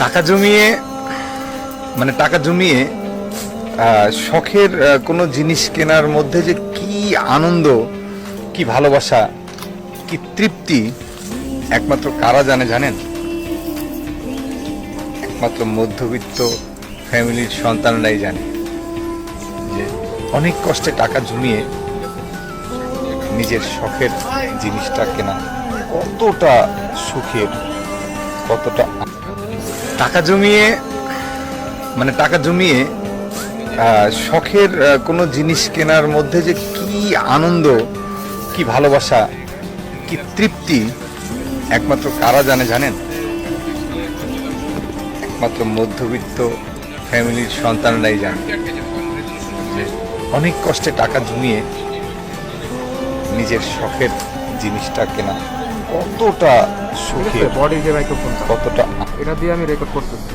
টাকা জমিয়ে মানে টাকা জমিয়ে শখের কোনো জিনিস কেনার মধ্যে যে কি আনন্দ, কি ভালোবাসা, কি তৃপ্তি, একমাত্র কারা জানে জানেন? একমাত্র মধ্যবিত্ত ফ্যামিলির সন্তানরাই জানে যে অনেক কষ্টে টাকা জমিয়ে নিজের শখের জিনিসটা কেনা কতটা সুখের, কতটা টাকা জমিয়ে মানে টাকা জমিয়ে শখের কোনো জিনিস কেনার মধ্যে যে কি আনন্দ, কি ভালোবাসা, কি তৃপ্তি, একমাত্র কারা জানে জানেন? একমাত্র মধ্যবিত্ত ফ্যামিলির সন্তানরাই জানে অনেক কষ্টে টাকা জমিয়ে নিজের শখের জিনিসটা কেনা। কতটা সুখে বডি যে মাইক্রোফোনটা কতটা এটা দিয়ে আমি রেকর্ড করতেছি।